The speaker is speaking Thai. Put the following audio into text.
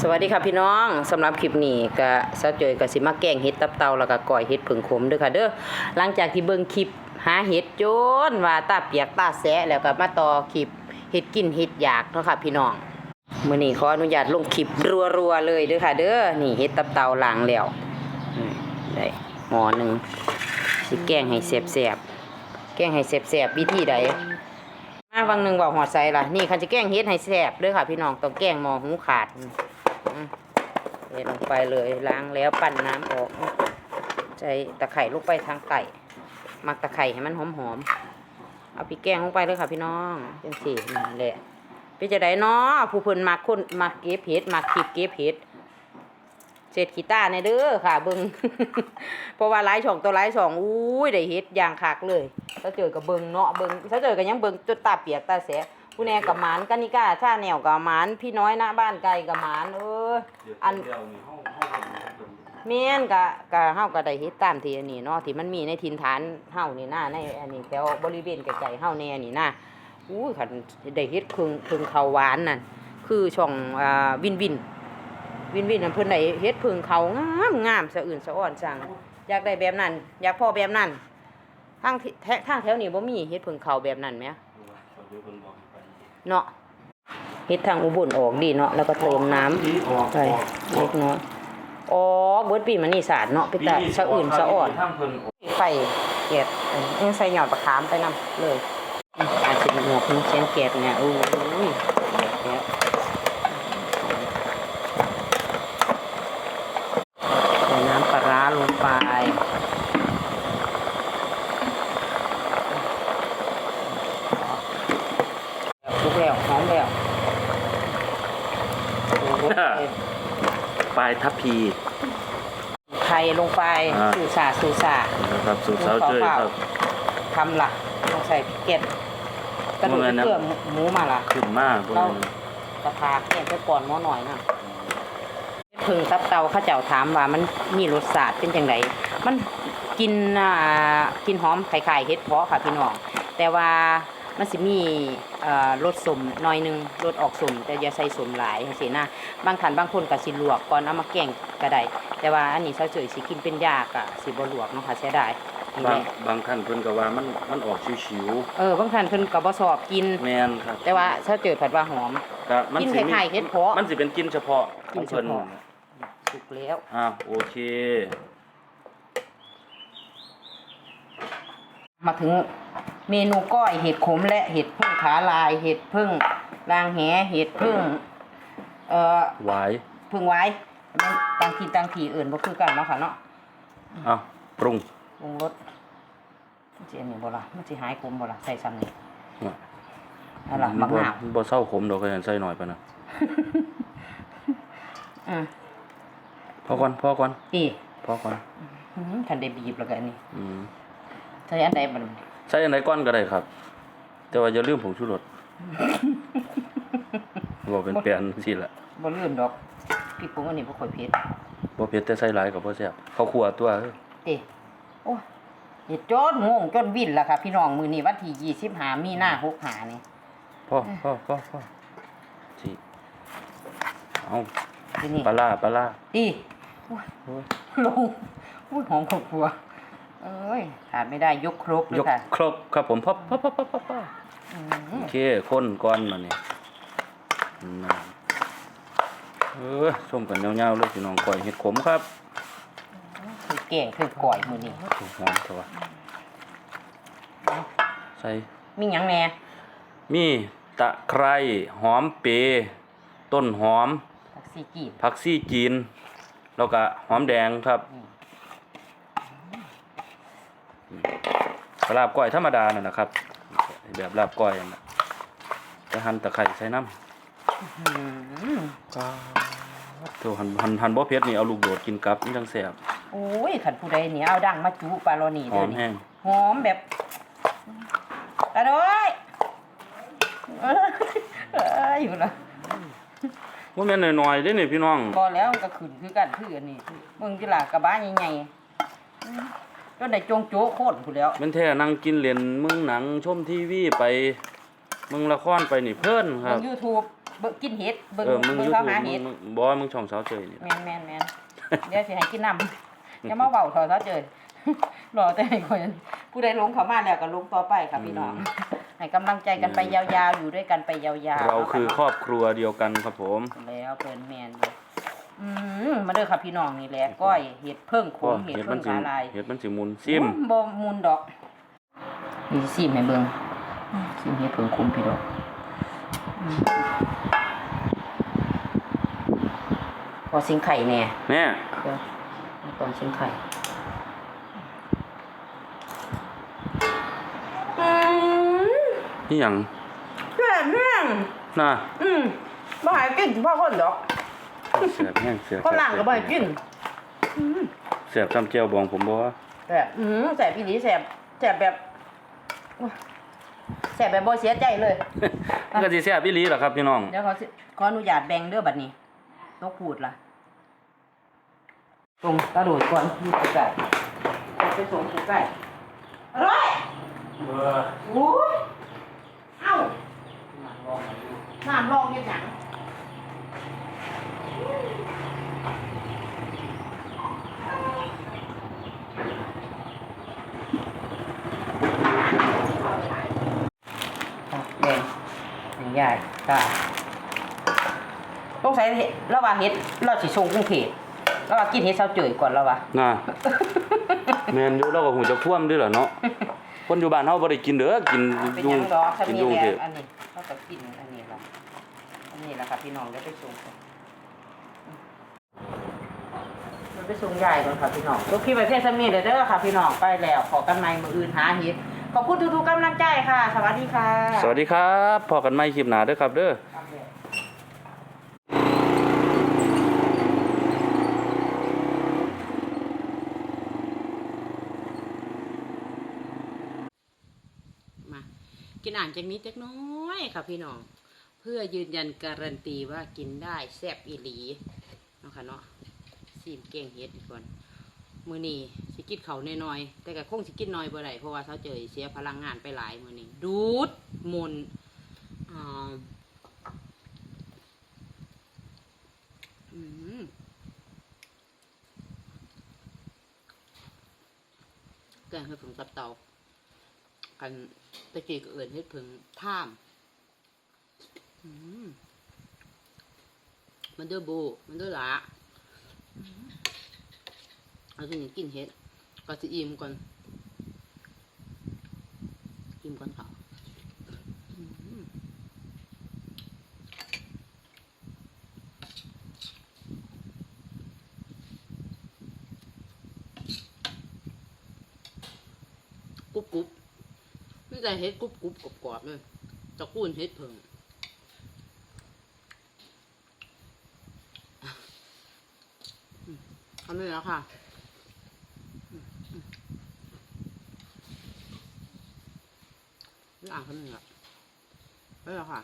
สวัสดีค่ะพี่น้องสำหรับคลิปนี้ก็สาวจอยก็สิมาแกงเห็ดตับเตาแล้วก็ก่อยเห็ดผึ่งขมด้อค่ะเด้อหลังจากที่เบิ่งคลิปหาเห็ดโจนว่าตาเปียกตาแสะแล้วก็มาต่อคลิปเห็ดกินเห็ดอยากเนาะค่ะพี่น้องมื้อนี้ขออนุญาตลงคลิปรัวๆเลยเด้อค่ะ เด้อนี่เห็ดตับเตาล้างแล้วได้หม้อหนึ่งสิแกงให้แซ่บๆแกงให้แซ่บๆวิธีใดมาวังหนึ่งบอกหัวใจล่ะนี่คันจะแกงเฮ็ดให้แซ่บเด้วยค่ะพี่น้องต้องแกงหมอหูขาด เทลงไปเลยล้างแล้วปั่นน้ำออกใจตะไคร่ลงไปทางไก่หมักตะไคร่ให้มันหอมๆเอาพริกแกงลงไปเลยค่ะพี่น้องจังสี่นี่แหละพี่จะได้เนาะผู้เพิ่นมักคนมักเก็บเห็ดมักคลิปเก็บเห็ดเศษกีตาร์ในเด้อค่ะเบิงเพราะว่าหลายช่องตัวหลายช่องอุ้ยได้เฮ็ดอย่างคักเลยถ้าเจอกับเบิงเนาะเบิงถ้าเจอกับยังเบิงจนตาเปียกตาแสะ ผู้แนกับหมานกานิก้าชาแนวกับหมานพี่น้อยหน้าบ้านไกลกับหมานเออ อันแม่นกะกะเฮาก็ได้เฮ็ดตามที่อันนี้เนาะที่มันมีในถิ่นฐานเฮานี่นะในอันนี้แถวบริเวณไกลๆเฮาแน่นี่นะอู้คันได้เฮ็ดเพิ่งเพิ่งข้าวหวานนั่นคือช่องอ่าวินวิน วินวินนั่นเพิ่นได้เฮ็ดพิ่งเขางามงามสะอื่นสะอ่อนจังอยากได้แบบนั้น อยากพอแบบนั้นทางที่แถทางแถวนี้บ่มีเฮ็ดพิ่งเขาแบบนั้นแหม เนาะเฮ็ดทางอุบลออกดีเนาะแล้วก็เติมน้ำไปเล็กน้อยอ๋อเบิดปีมันนี่สาดเนาะไปแต่สะอื่นสะอ่อนทางเพิ่นไฟเกล็ดเออใส่หยอดประคามไปนำเลยอืมอาจจะหมวกนี่เสียงเกล็ดเนี่ยโอ้ยเกล็ดใส่น้ำปลาร้าลงไปทุกแล้วหอมแล้วโอ้โห ปลายทัพพีไข่ลงไปอ่า สูสาสูสานะครับสูตรสาวเจ้ยครับ ทำล่ะต้องใส่พริกเก็ดกระดูกว่าไงนะเพื่อหมูมาล่ะขึ้นมากพวกเรานี้กระทาเก็ดไปก่อนหม้อหน่อยนะเพึ่งตับเตาเข้าเจ้าถามว่ามันมีรสชาติเป็นจังไดมันกินอ่ากินหอมไข่ไข่เฮ็ดเพาะค่ะพี่น้องแต่ว่า มันสิมีเอ่อรสสมหน่อยหนึงรสออกสมแต่อย่าใส่สมหลายจังซี่นะบางท่านบางคนก็สิลวกก่อนเอามาแกงก็ได้แต่ว่าอันนี้เซาเจยสิกินเป็นยากอะสิบ่ลวกเนาะค่ะเสียดายนี่บาแหงละบางท่านเพิ่นก็ว่ามันมันออกชิวเออบางท่านเพิ่นก็บ่ชอบกินๆแม่นครับแต่ว่าเซาเจยผัดว่าหอมก็มันกินสิไข่ๆเฮ็ดเพาะมันสิเป็นกินเฉพาะกินเฉพาะของพิ่สุกแล้วอ่าโอเคมาถึง เมนูก้อยเห็ดขมและเห็ดพึ่งขาลายเห็ดพึ่งรางแหเห็ดพึ่งเอ่อหวายพึ่งไว้มันต่างที่ต่างที่อื่นบ่คือกันเนาะค่ะเนาะเอ้าปรุงปรุงรสมันสิอันนี้บ่ล่ะมันสิหายขมบ่ล่ะใส่ซ้ำนี่นั่นล่ะบักบ่หนาวบ่เศร้าขมดอกก็ยังใส่หน่อยปานนะอืมพอก่อนพอก่อนอีพอก่อนอื้อหือคันได้บีบแล้วก็อันนี้อืมใส่อันใดบ่ล่ะ ใส่อันไหนก่อนก็ได้ครับ แต่ว่าอย่าลืมผงชูรสบ่เป็นแปลนสิล่ะบ่ลืมดอกพี่ปรุงอันนี้บ่ค่อยเผ็ดบ่เผ็ดแต่ใส่หลายก็บ่แซ่บข้าวคั่วตัวเอ้ยเด้โอ้ยเฮ็ดจนงงจนวิ่นล่ะค่ะพี่น้องมื้อนี้วันที่25มีนา65นี่พอพอพอพอสิเอาที่นี่ปลาร้าปลาร้าดีโอ้ยลงอุ้ยหอมขอบครัว เอ้ยขาดไม่ได้ยกครกเลยยกค่ะครบครับผมพอพอพอพอพอพออืโอมเคคนก่อนมานี่นั่นเออส้มกันยาวๆเลยพี่น้องก่อยเห็ดขมครับคือแกงคือก่อยมื้อนี้ถูกหอมเถอะวะใส่มีหยังแหน่มีตะไคร้หอมเปรย์ต้นหอมผักซีกีดผักซี่จีน แล้วก็หอมแดงครับ ลาบก้อยธรรมดานั่นนะครับ แบบลาบก้อยนั่นน่ะจะหั่นตะไคร้ใส่น้ำอืมโตัวหันหันหันบ่เผ็ดนี่เอาลูกโดดกินกับมันจังแซ่บโอ้ยขันผู้ใดนี่เอาดังมาจุปลาโรนี่หเด้ออมนี่แห้งหอมแบบตาโดยเอ้ยเอ้ยอยู่ละว่าแม่นน้อยๆเด้นี่พี่น้องพอแล้วมันก็ขึ้นคือกันคืออันนี้เบิ่งจิล่ะกระบะใหญ่ๆอืม จนได้จงโจ๊กโคตรผู้นแล้วแม่นแท้นั่งกินเล่นมึงหนังชมทีวีไปมึงละครไปนี่เพิ่นคเบิ่รับง YouTube เบิ่งกินเห็ดเบิ่งเออมึงเบิ่งยูเขาทูบหามึเห็งดมึงบ่มึงช่องสาวเจยนี่ แม่นแม่นแม่นเดี๋ยวสิให้กินน้ำอย่ามาเว้าทอซะเจินรอแต่ให้คนผู้ใดลงเข้ามาแล้วก็ลงต่อไปค่ะพี่น้องให้กำลังใจกันไปยาวๆอยู่ด้วยกันไปยาวๆเราคือครอบครัวเดียวกันครับผม แล้วเพิ่นแม่นเลย อืมมาเด้อค่ะพี่น้องนี่แหละก้อยเห็ดเพิ่งขก็มเห็ดเห็ดเพิ่มันงสิขาลายเห็ดมันสิมุนซิมอืบ่มุนดอกนี่ซิมให้เบิ่งอืมซิมเห็ดเพิ่งขมพี่ดอกอืมพอสิงไข่แน่แม่เดี๋ยวตอนสิงไข่อืมนี่หยังแซ่บแห้งน่ะอืมบ่ให้กินพ่อคนดอก เสียบแห้งเสียบคนหลังก็บ่ให้กินเสียบซ้ำแจ่วบองผมบ่ว่าแซ่บอืมแซ่บอีหลีแซ่บแซ่บแบบแซ่บแบบบ่เสียใจเลย มันก็สิแซ่บอีหลีล่ะครับพี่น้อง เดี๋ยวขอสิขออนุญาตแบ่งเด้อบัดนี้ต้องพูดล่ะตรงกระโดดก่อนอยู่ใกล้ๆไปส่งใกล้ๆอร่อยเออโอ้ยเอ้าน้ำรองเฮ็ดหยังอะ แดงอันใหญ่ตาต้องใส่เห็ดระหว่างเห็ดเราสิส่งกรุงเทพระหว่างกินเห็ดเช้าเจยก่อนแล้ววะน่ะแม่นอยู่เราก็หูจะท่วมด้วยล่ะเนาะ คนอยู่บ้านเฮาบ่ได้กินเด้อกินเป็นอหยู่ยังดอกถ้ากินมีอยู่กรุงแล้เทวพอันนี้เขาก็กินอันนี้ละอันนี้ละครับพี่น้องเดี๋ยวไปส่งก่อนมัน ไปส่งใหญ่ก่อนค่ะพี่น้องทุกพี่ประเทศสมีเด้อเด้อค่ะพี่น้องไปแล้วขอกันใหม่มืออื่นหาเห็ดขอบคุณทุกๆกำลังใจค่ะ สวัสดีค่ะสวัสดีครับพอกันใหม่คลิปหน้าเด้อครับเด้อ มากินอ่างจากนี้จักน้อยค่ะพี่น้อง เพื่อยืนยันการันตีว่ากินได้แซ่บอีหลีเนาะค่ะเนาะ ซีมเก่งเฮ็ดอีกก่อนมือนี้สิกินเขาวน้อย แต่ก็คงสิกินน้อยบ่ได้เพราะว่าเขาเจอเสียพลังงานไปหลายมือนี้ ดูดมนอ่าอืมแกงเห็ดผึ่งตับเตากันตะกี้ก็เอื่นเฮ็ดผึ่งท่ามมันเด้อโบมันเด้อหละ เอาสิกินเฮ็ดก็สิอิ่มก่อนอิ่มก่อนค่ะกรุบกรุบนี่แต่เฮ็ดกรุบกรุบกรอบกรอบๆเลยตะกูลเฮ็ดเพิ่งทำได้แล้วค่ะอืมอืมนี่ อ่านคำหนึ่งอะได้แล้วค่ะ